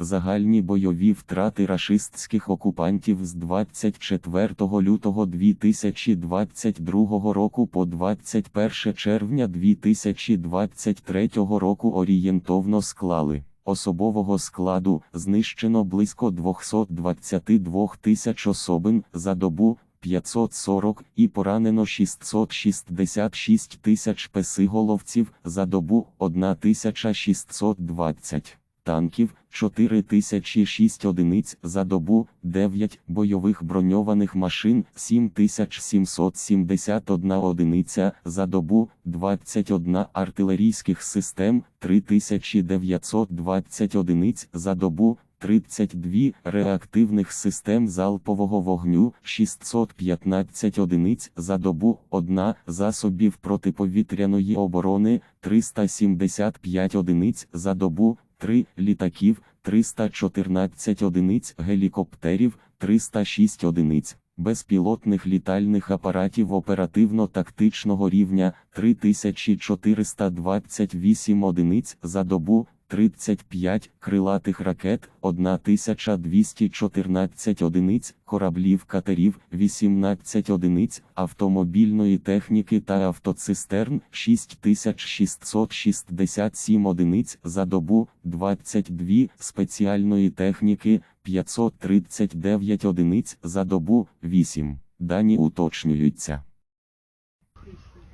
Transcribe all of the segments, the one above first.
Загальні бойові втрати рашистських окупантів з 24 лютого 2022 року по 21 червня 2023 року орієнтовно склали. Особового складу знищено близько 222 тисяч особин за добу 540 і поранено 666 тисяч песиголовців за добу 1620 танків 4006 одиниць за добу, 9 бойових броньованих машин 7771 одиниця за добу, 21 артилерійських систем 3920 одиниць за добу, 32 реактивних систем залпового вогню 615 одиниць за добу, 1 засобів протиповітряної оборони 375 одиниць за добу, 3 літаків, 314 одиниць гелікоптерів, 306 одиниць безпілотних літальних апаратів оперативно-тактичного рівня 3428 одиниць за добу, 35 крилатих ракет, 1214 одиниць, кораблів катерів, 18 одиниць, автомобільної техніки та автоцистерн, 6667 одиниць за добу, 22 спеціальної техніки, 539 одиниць за добу, 8. Дані уточнюються.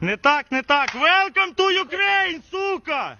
Не так, не так. Welcome to Ukraine, сука!